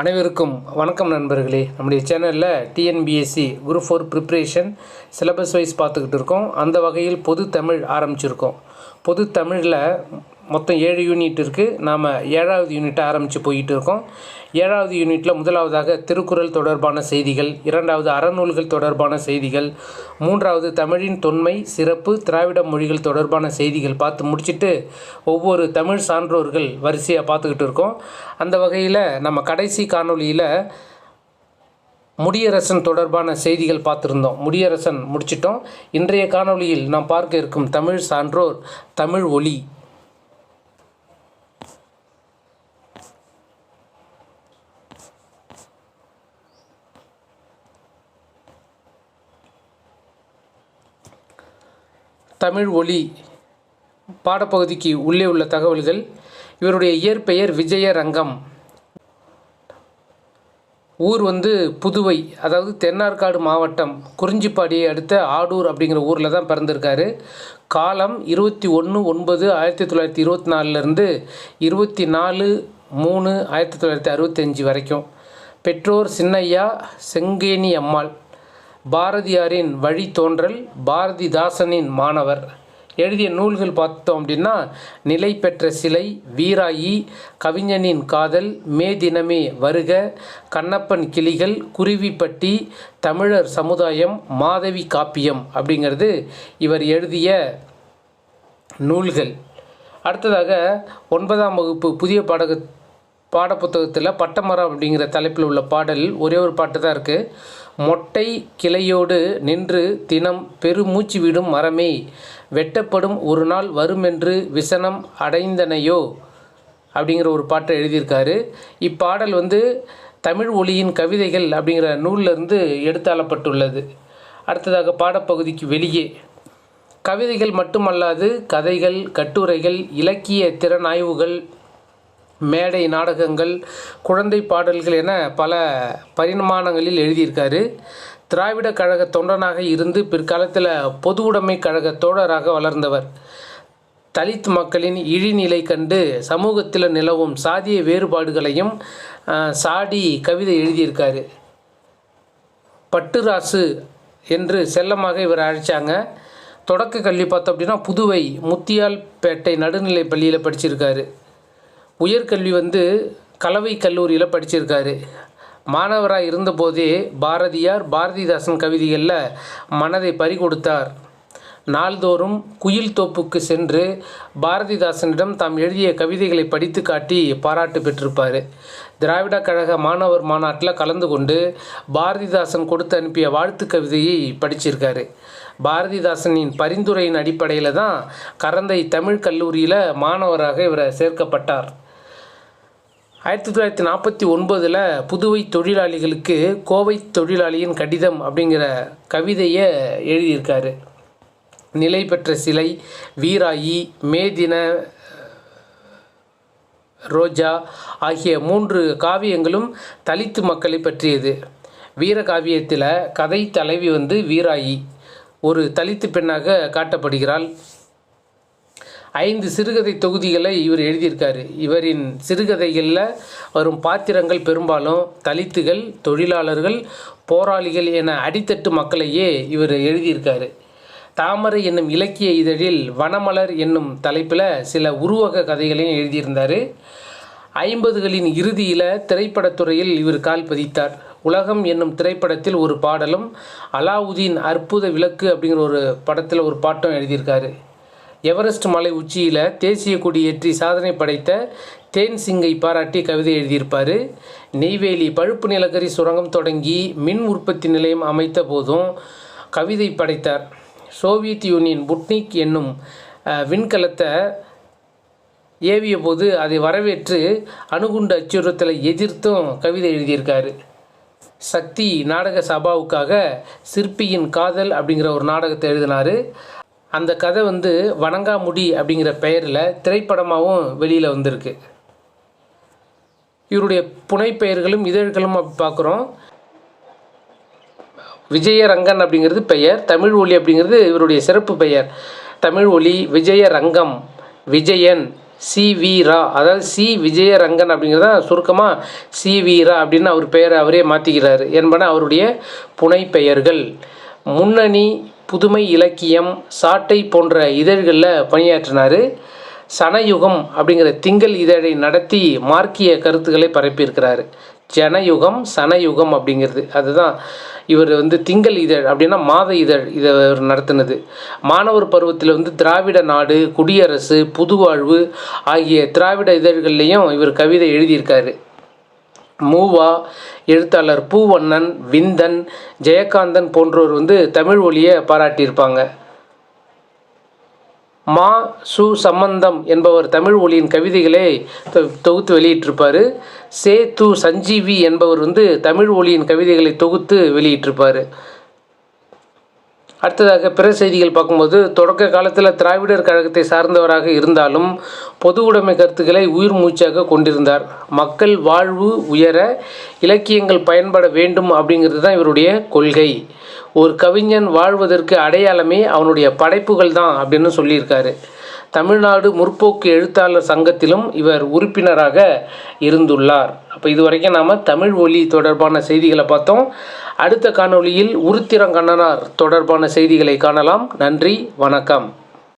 அனைவருக்கும் வணக்கம் நண்பர்களே. நம்முடைய சேனலில் TNPSC group four preparation syllabus wise பார்த்துக்கிட்டு இருக்கோம். அந்த வகையில் பொது தமிழ் ஆரம்பிச்சிருக்கோம். பொது தமிழில் மொத்தம் ஏழு யூனிட் இருக்குது நாம் ஏழாவது யூனிட்டை ஆரம்பித்து போயிட்டு இருக்கோம். ஏழாவது யூனிட்டில் முதலாவதாக திருக்குறள் தொடர்பான செய்திகள் இரண்டாவது அறநூல்கள் தொடர்பான செய்திகள் மூன்றாவது தமிழின் தொன்மை சிறப்பு திராவிட மொழிகள் தொடர்பான செய்திகள் பார்த்து முடிச்சுட்டு ஒவ்வொரு தமிழ் சான்றோர்கள் வரிசையாக பார்த்துக்கிட்டு இருக்கோம். அந்த வகையில் நம்ம கடைசி காணொளியில் முடியரசன் தொடர்பான செய்திகள் பார்த்துருந்தோம். முடியரசன் முடிச்சிட்டோம். இன்றைய காணொளியில் நாம் பார்க்க இருக்கும் தமிழ் சான்றோர் தமிழ் ஒலி. தமிழ் ஒலி பாடப்பகுதிக்கு உள்ளே உள்ள தகவல்கள். இவருடைய இயற்பெயர் விஜயரங்கம். ஊர் வந்து புதுவை அதாவது தென்னார்காடு மாவட்டம் குறிஞ்சிப்பாடியை அடுத்த ஆடூர் அப்படிங்கிற ஊரில் தான் பிறந்திருக்காரு. காலம் இருபத்தி ஒன்று ஒன்பது ஆயிரத்தி தொள்ளாயிரத்தி இருபத்தி நாலுலேருந்து இருபத்தி நாலு மூணு ஆயிரத்தி தொள்ளாயிரத்தி அறுபத்தஞ்சி வரைக்கும். பெற்றோர் சின்னையா செங்கேணி அம்மாள். பாரதியாரின் வழித்தோன்றல் பாரதிதாசனின் மாணவர். எழுதிய நூல்கள் பார்த்தோம் அப்படின்னா நிலை பெற்ற சிலை வீராயி கவிஞனின் காதல் மே தினமே வருக கண்ணப்பன் கிளிகள் குருவிப்பட்டி தமிழர் சமுதாயம் மாதவி காப்பியம் அப்படிங்கிறது இவர் எழுதிய நூல்கள். அடுத்ததாக ஒன்பதாம் வகுப்பு புதிய பாடக பாடப்புத்தகத்தில் பட்டமரம் அப்படிங்கிற தலைப்பில் உள்ள பாடல் ஒரே ஒரு பாட்டு தான் இருக்குது மொட்டை கிளையோடு நின்று தினம் பெருமூச்சு விடும் மரமே வெட்டப்படும் ஒரு நாள் வருமென்று விசனம் அடைந்தனையோ அப்படிங்கிற ஒரு பாட்டை எழுதியிருக்காரு. இப்பாடல் வந்து தமிழ் ஒளியின் கவிதைகள் அப்படிங்கிற நூலிலிருந்து எடுத்தாளப்பட்டுள்ளது. அடுத்ததாக பாடப்பகுதிக்கு வெளியே. கவிதைகள் மட்டுமல்லாது கதைகள் கட்டுரைகள் இலக்கிய திறனாய்வுகள் மேடை நாடகங்கள் குழந்தை பாடல்கள் என பல பரிமாணங்களில் எழுதியிருக்காரு. திராவிட கழக தொண்டனாக இருந்து பிற்காலத்தில் பொது உடைமை கழக தோழராக வளர்ந்தவர். தலித் மக்களின் இழிநிலை கண்டு சமூகத்தில் நிலவும் சாதிய வேறுபாடுகளையும் சாடி கவிதை எழுதியிருக்காரு. பட்டுராசு என்று செல்லமாக இவர் அழைச்சாங்க. தொடக்க கல்வி பார்த்தோம் அப்படின்னா புதுவை முத்தியால்பேட்டை நடுநிலை பள்ளியில் படிச்சிருக்காரு. உயர்கல்வி வந்து கலவை கல்லூரியில் படிச்சிருக்காரு. மாணவராக இருந்தபோதே பாரதியார் பாரதிதாசன் கவிதைகளில் மனதை பறிகொடுத்தார். நாள்தோறும் குயில் தோப்புக்கு சென்று பாரதிதாசனிடம் தாம் எழுதிய கவிதைகளை படித்து காட்டி பாராட்டு பெற்றிருப்பார். திராவிட கழக மாணவர் மாநாட்டில் கலந்து கொண்டு பாரதிதாசன் கொடுத்து அனுப்பிய வாழ்த்து கவிதையை படிச்சிருக்காரு. பாரதிதாசனின் பரிந்துரையின் அடிப்படையில் தான் கரந்தை தமிழ் கல்லூரியில் மாணவராக இவர் சேர்க்கப்பட்டார். ஆயிரத்தி தொள்ளாயிரத்தி நாற்பத்தி ஒன்பதில் புதுவை தொழிலாளிகளுக்கு கோவை தொழிலாளியின் கடிதம் அப்படிங்கிற கவிதையை எழுதியிருக்காரு. நிலை பெற்ற சிலை வீராயி மேதின ரோஜா ஆகிய மூன்று காவியங்களும் தலித்து மக்களை பற்றியது. வீர காவியத்தில் கதை தலைவி வந்து வீராயி ஒரு தலித்து பெண்ணாக காட்டப்படுகிறாள். ஐந்து சிறுகதை தொகுதிகளை இவர் எழுதியிருக்காரு. இவரின் சிறுகதைகளில் வரும் பாத்திரங்கள் பெரும்பாலும் தலித்துகள் தொழிலாளர்கள் போராளிகள் என அடித்தட்டு மக்களையே இவர் எழுதியிருக்காரு. தாமரை என்னும் இலக்கிய இதழில் வனமலர் என்னும் தலைப்பில் சில உருவக கதைகளையும் எழுதியிருந்தார். ஐம்பதுகளின் இறுதியில் திரைப்படத்துறையில் இவர் கால் பதித்தார். உலகம் என்னும் திரைப்படத்தில் ஒரு பாடலும் அலாவுதீன் அற்புத விளக்கு அப்படிங்கிற ஒரு படத்தில் ஒரு பாட்டும் எழுதியிருக்காரு. எவரெஸ்ட் மலை உச்சியில் தேசிய கொடி ஏற்றி சாதனை படைத்த தேன் சிங்கை பாராட்டி கவிதை எழுதியிருப்பார். நெய்வேலி பழுப்பு நிலக்கரி சுரங்கம் தொடங்கி மின் உற்பத்தி நிலையம் அமைத்த போதும் கவிதை படைத்தார். சோவியத் யூனியன் புட்னிக் என்னும் விண்கலத்தை ஏவிய போது அதை வரவேற்று அணுகுண்டு அச்சுறுத்தலை எதிர்த்தும் கவிதை எழுதியிருக்காரு. சக்தி நாடக சபாவுக்காக சிற்பியின் காதல் அப்படிங்கிற ஒரு நாடகத்தை எழுதினார். அந்த கதை வந்து வணங்காமுடி அப்படிங்கிற பெயரில் திரைப்படமாகவும் வெளியில் வந்திருக்கு. இவருடைய புனைப்பெயர்களும் இதழ்களும் அப்படி பார்க்குறோம். விஜயரங்கன் அப்படிங்கிறது பெயர் தமிழ் ஒலி அப்படிங்கிறது இவருடைய சிறப்பு பெயர். தமிழ் ஒலி விஜயரங்கம் விஜயன் சி வி ரா. அதாவது சி விஜயரங்கன் அப்படிங்கிறத சுருக்கமாக சி வி ரா அப்படின்னு அவர் பெயரை அவரே மாற்றிக்கிறார் என்பன அவருடைய புனைப்பெயர்கள் முன்னணி புதுமை இலக்கியம் சாட்டை போன்ற இதழ்களில் பணியாற்றினார். சனயுகம் அப்படிங்கிற திங்கள் இதழை நடத்தி மார்க்கிய கருத்துக்களை பரப்பியிருக்கிறாரு. ஜனயுகம் சனயுகம் அப்படிங்கிறது. அதுதான் இவர் வந்து திங்கள் இதழ் அப்படின்னா மாத இதழ் இதை இவர் நடத்தினது. மாணவர் பருவத்தில் வந்து திராவிட நாடு குடியரசு புதுவாழ்வு ஆகிய திராவிட இதழ்கள்லேயும் இவர் கவிதை எழுதியிருக்காரு. மூவா எழுத்தாளர் பூவண்ணன் விந்தன் ஜெயகாந்தன் போன்றோர் வந்து தமிழ் ஒளியை பாராட்டியிருப்பாங்க. மா சு சம்பந்தம் என்பவர் தமிழ் ஒளியின் கவிதைகளை தொகுத்து வெளியிட்டிருப்பார். சே து சஞ்சீவி என்பவர் வந்து தமிழ் ஒளியின் கவிதைகளை தொகுத்து வெளியிட்டிருப்பார். அடுத்ததாக பிற செய்திகள் பார்க்கும்போது தொடக்க காலத்தில் திராவிடர் கழகத்தை சார்ந்தவராக இருந்தாலும் பொது உடைமை கருத்துக்களை உயிர் மூச்சாக கொண்டிருந்தார். மக்கள் வாழ்வு உயர இலக்கியங்கள் பயன்பட வேண்டும் அப்படிங்கிறது தான் இவருடைய கொள்கை. ஒரு கவிஞன் வாழ்வதற்கு அடையாளமே அவனுடைய படைப்புகள் தான் அப்படின்னு சொல்லியிருக்காரு. தமிழ்நாடு முற்போக்கு எழுத்தாளர் சங்கத்திலும் இவர் உறுப்பினராக இருந்துள்ளார். அப்போ இது வரைக்கும் நாம் தமிழ் ஒலி தொடர்பான செய்திகளை பார்த்தோம். அடுத்த காணொளியில் உருத்திரங்கண்ணனார் தொடர்பான செய்திகளை காணலாம். நன்றி வணக்கம்.